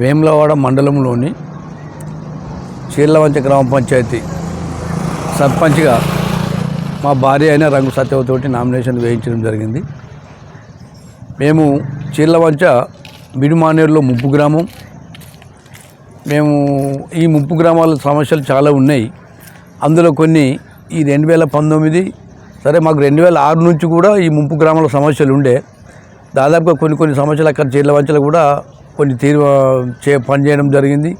వేములవాడ మండలంలోని చీర్లవంచ గ్రామ పంచాయతీ సర్పంచ్గా మా భార్య అయిన రంగు సత్యవతోటి నామినేషన్ వేయించడం జరిగింది. మేము చీర్లవంచ బిడిమానేరులో ముప్పు గ్రామం. మేము ఈ ముప్పు గ్రామాల సమస్యలు చాలా ఉన్నాయి. అందులో కొన్ని ఈ రెండు వేల పంతొమ్మిది సరే మాకు రెండు వేల ఆరు నుంచి కూడా ఈ ముంపు గ్రామాల సమస్యలు ఉండే. దాదాపుగా కొన్ని కొన్ని సమస్యలు అక్కడ చీర్లవంచలు కూడా కొన్ని తీరు చే పని చేయడం జరిగింది.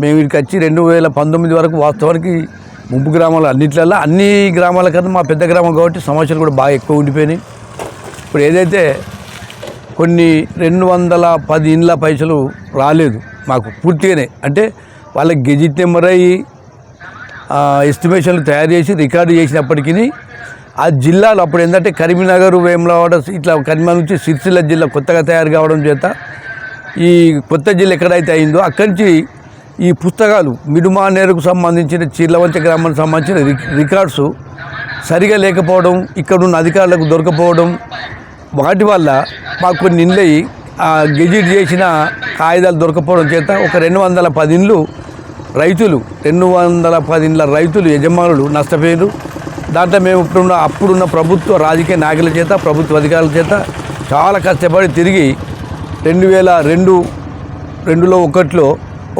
మేము ఇక్కడికి వచ్చి రెండు వేల పంతొమ్మిది వరకు వాస్తవానికి ముంపు గ్రామాలు అన్నిట్లలో అన్ని గ్రామాల కన్నా మా పెద్ద గ్రామం కాబట్టి సమస్యలు కూడా బాగా ఎక్కువ ఉండిపోయినాయి. ఇప్పుడు ఏదైతే కొన్ని రెండు వందల పది ఇండ్ల పైసలు రాలేదు మాకు పూర్తిగానే అంటే వాళ్ళకి గెజిట్ నెంబర్ అయ్యి ఎస్టిమేషన్లు తయారు చేసి రికార్డు చేసినప్పటికీ ఆ జిల్లాలో అప్పుడు ఏంటంటే కరీంనగర్ వేములవాడ ఇట్లా కరీంనగర్ నుంచి సిరిసిల్ల జిల్లా కొత్తగా తయారు కావడం చేత ఈ కొత్త జిల్లా ఎక్కడైతే అయిందో అక్కడి నుంచి ఈ పుస్తకాలు మిడుమానేరుకు సంబంధించిన చీర్లవంచ గ్రామానికి సంబంధించిన రికార్డ్స్ సరిగా లేకపోవడం ఇక్కడ ఉన్న అధికారులకు దొరకపోవడం వాటి వల్ల మాకు కొన్ని ఇండ్లయి ఆ గెజిట్ చేసిన కాగితాలు దొరకపోవడం చేత ఒక రెండు వందల పది ఇండ్లు రైతులు రెండు వందల పది ఇండ్ల రైతులు యజమానులు నష్టపోయారు దాంట్లో మేము ఇప్పుడున్న అప్పుడున్న ప్రభుత్వ రాజకీయ నాయకుల చేత ప్రభుత్వ అధికారుల చేత చాలా కష్టపడి తిరిగి రెండు వేల రెండు రెండులో ఒకటిలో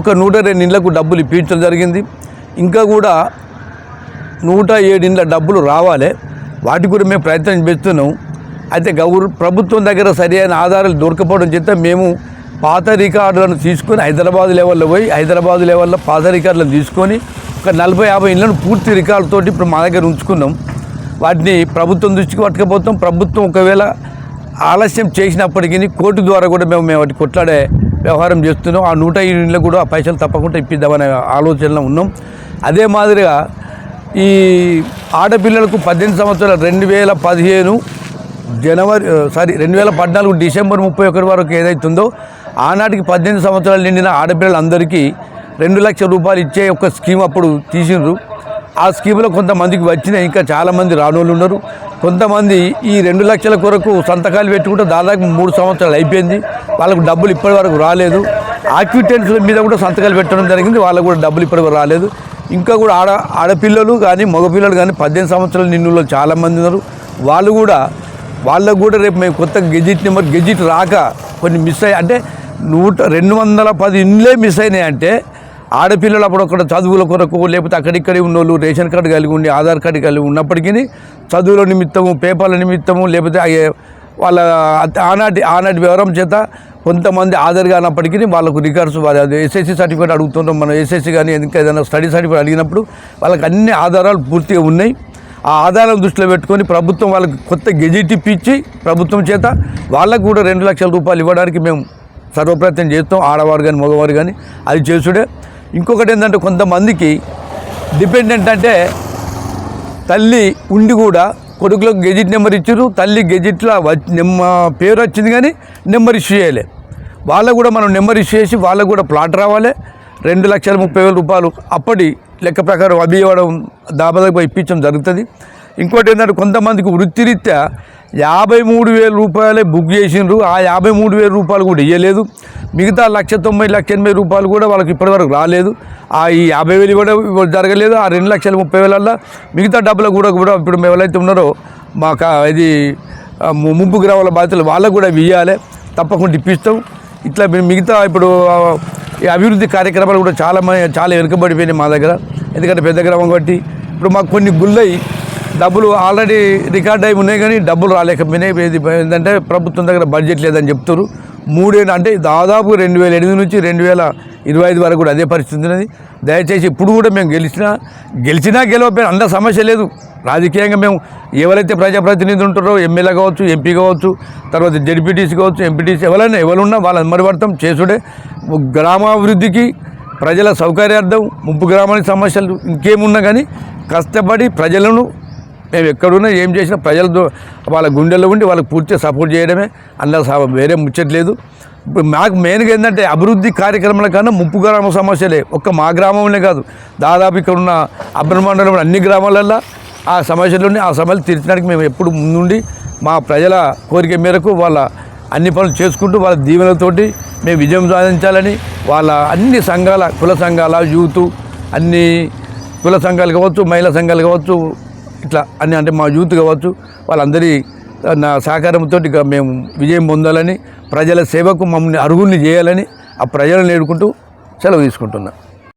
ఒక నూట రెండు ఇండ్లకు డబ్బులు ఇప్పించడం జరిగింది. ఇంకా కూడా నూట ఏడు ఇండ్ల డబ్బులు రావాలి. వాటి కూడా మేము ప్రయత్నం చేస్తున్నాం. అయితే గౌరు ప్రభుత్వం దగ్గర సరి అయిన ఆధారాలు దొరకపోవడం చేత మేము పాత రికార్డులను తీసుకొని హైదరాబాద్ లెవెల్లో పోయి హైదరాబాద్ లెవెల్లో పాత రికార్డులను తీసుకొని ఒక నలభై యాభై ఇళ్ళను పూర్తి రికార్డుతోటి ఇప్పుడు మా దగ్గర ఉంచుకున్నాం. వాటిని ప్రభుత్వం దృష్టికి పట్టుకపోతాం. ప్రభుత్వం ఒకవేళ ఆలస్యం చేసినప్పటికీ కోర్టు ద్వారా కూడా మేము మేము వాటి కొట్లాడే వ్యవహారం చేస్తున్నాం. ఆ నూట ఎనిమిదిలో కూడా ఆ పైసలు తప్పకుండా ఇప్పిద్దామనే ఆలోచనలో ఉన్నాం. అదే మాదిరిగా ఈ ఆడపిల్లలకు పద్దెనిమిది సంవత్సరాలు రెండు వేల పదిహేను జనవరి సారీ రెండు వేల పద్నాలుగు డిసెంబర్ ముప్పై ఒకటి వరకు ఏదైతుందో ఆనాటికి పద్దెనిమిది సంవత్సరాలు నిండిన ఆడపిల్లలందరికీ రెండు లక్షల రూపాయలు ఇచ్చే ఒక స్కీమ్ అప్పుడు తీసిండ్రు. ఆ స్కీమ్లో కొంతమందికి వచ్చినాయి. ఇంకా చాలామంది రానోళ్ళు ఉన్నారు. కొంతమంది ఈ రెండు లక్షల కొరకు సంతకాలు పెట్టుకుంటే దాదాపు మూడు సంవత్సరాలు అయిపోయింది. వాళ్ళకు డబ్బులు ఇప్పటి వరకు రాలేదు. ఆక్విటెన్స్ల మీద కూడా సంతకాలు పెట్టడం జరిగింది. వాళ్ళకు కూడా డబ్బులు ఇప్పటి వరకు రాలేదు. ఇంకా కూడా ఆడ ఆడపిల్లలు కానీ మగపిల్లలు కానీ పద్దెనిమిది సంవత్సరాల నిన్నులో చాలామంది ఉన్నారు. వాళ్ళు కూడా వాళ్ళకు కూడా రేపు మేము కొత్త గెజిట్ నెంబర్ గెజిట్ రాక కొన్ని మిస్ అయ్యి అంటే నూట రెండు వందల పది ఇండ్లే మిస్ అయినాయి అంటే ఆడపిల్లలు అప్పుడు అక్కడ చదువుల కొరకు లేకపోతే అక్కడిక్కడే ఉన్నోళ్ళు రేషన్ కార్డు కలిగి ఉండి ఆధార్ కార్డు కలిగి ఉన్నప్పటికీ చదువుల నిమిత్తము పేపర్ల నిమిత్తము లేకపోతే అయ్యే వాళ్ళ ఆనాటి ఆనాటి వివరం చేత కొంతమంది ఆధార్ కానప్పటికీ వాళ్ళకు రికార్డ్స్ వాళ్ళ ఎస్ఎస్సి సర్టిఫికేట్ అడుగుతుంటాం. మనం ఎస్ఎస్సి కానీ ఇంకా ఏదైనా స్టడీ సర్టిఫికేట్ అడిగినప్పుడు వాళ్ళకి అన్ని ఆధారాలు పూర్తిగా ఉన్నాయి. ఆ ఆధారం దృష్టిలో పెట్టుకొని ప్రభుత్వం వాళ్ళకి కొత్త గెజిట్ ఇప్పించి ప్రభుత్వం చేత వాళ్ళకు కూడా రెండు లక్షల రూపాయలు ఇవ్వడానికి మేము సర్వప్రయత్నం చేస్తాం. ఆడవారు కానీ మగవారు కానీ అది చేసుడే ఇంకొకటి ఏంటంటే కొంతమందికి డిపెండెంట్ అంటే తల్లి ఉండి కూడా కొడుకులకు గెజిట్ నెంబర్ ఇచ్చారు తల్లి గెజిట్లో వచ్చి నెమ్మ పేరు వచ్చింది కానీ నెంబర్ ఇష్యూ చేయలే. వాళ్ళకు కూడా మనం నెంబర్ ఇష్యూ చేసి వాళ్ళకు కూడా ప్లాట్ రావాలి. రెండు లక్షల ముప్పై వేల రూపాయలు అప్పటి లెక్క ప్రకారం అభివ్వడం ఇవ్వడం ఇప్పించడం జరుగుతుంది. ఇంకోటి ఏంటంటే కొంతమందికి వృత్తిరీత్యా యాభై మూడు వేల రూపాయలే బుక్ చేసిండ్రు. ఆ యాభై మూడు వేల రూపాయలు కూడా ఇవ్వలేదు మిగతా లక్ష తొంభై లక్ష ఎనభై రూపాయలు కూడా వాళ్ళకి ఇప్పటివరకు రాలేదు. ఆ ఈ యాభై వేలు కూడా జరగలేదు. ఆ రెండు లక్షల ముప్పై వేలల్లో మిగతా డబ్బులు కూడా కూడా ఇప్పుడు మేము ఎవరైతే ఉన్నారో మాకు ఇది ముంపు గ్రామాల బాధ్యతలు వాళ్ళకు కూడా ఇవ్వాలి. తప్పకుండా ఇప్పిస్తాం. ఇట్లా మేము మిగతా ఇప్పుడు ఈ అభివృద్ధి కార్యక్రమాలు కూడా చాలా చాలా వెనుకబడిపోయినాయి మా దగ్గర. ఎందుకంటే పెద్ద గ్రామం కాబట్టి. ఇప్పుడు మాకు కొన్ని గుళ్ళయి డబ్బులు ఆల్రెడీ రికార్డ్ అయి ఉన్నాయి కానీ డబ్బులు రాలేకపోయినాయి ఇది ఏంటంటే ప్రభుత్వం దగ్గర బడ్జెట్ లేదని చెప్తారు మూడేళ్ళు అంటే దాదాపు రెండు వేల ఎనిమిది నుంచి రెండు వేల ఇరవై ఐదు వరకు కూడా అదే పరిస్థితి ఉన్నది. దయచేసి ఇప్పుడు కూడా మేము గెలిచినా గెలిచినా గెలవపోయినా అంత సమస్య లేదు. రాజకీయంగా మేము ఎవరైతే ప్రజాప్రతినిధులు ఉంటారో ఎమ్మెల్యే కావచ్చు ఎంపీ కావచ్చు తర్వాత జడ్పీటీసీ కావచ్చు ఎంపీటీసీ ఎవరైనా ఎవరున్నా వాళ్ళని మరివర్తం చేసుడే గ్రామాభివృద్ధికి ప్రజల సౌకర్యార్థం ముప్పు గ్రామానికి సమస్యలు ఇంకేమున్నా కానీ కష్టపడి ప్రజలను మేము ఎక్కడున్నా ఏం చేసినా ప్రజలతో వాళ్ళ గుండెల్లో ఉండి వాళ్ళకి పూర్తిగా సపోర్ట్ చేయడమే. అందులో స- వేరే ముచ్చట్లేదు. ఇప్పుడు మాకు మెయిన్గా ఏంటంటే అభివృద్ధి కార్యక్రమాల కన్నా ముప్పు గ్రామ సమస్యలే. ఒక్క మా గ్రామంలోనే కాదు. దాదాపు ఇక్కడ ఉన్న అబ్బర్ అన్ని గ్రామాలల్లో ఆ సమస్యలు ఆ సమస్యలు తీర్చడానికి మేము ఎప్పుడు ముందుండి మా ప్రజల కోరిక మేరకు వాళ్ళ అన్ని పనులు చేసుకుంటూ వాళ్ళ దీవెనలతోటి మేము విజయం సాధించాలని వాళ్ళ అన్ని సంఘాల కుల సంఘాల యూత్ అన్ని కుల సంఘాలు కావచ్చు మహిళా సంఘాలు కావచ్చు ఇట్లా అని అంటే మా యూత్ కావచ్చు వాళ్ళందరి నా సహకారంతో ఇక మేము విజయం పొందాలని ప్రజల సేవకు మమ్మల్ని అరుగుల్ని చేయాలని ఆ ప్రజలను ఏడుకుంటూ సెలవు తీసుకుంటున్నాను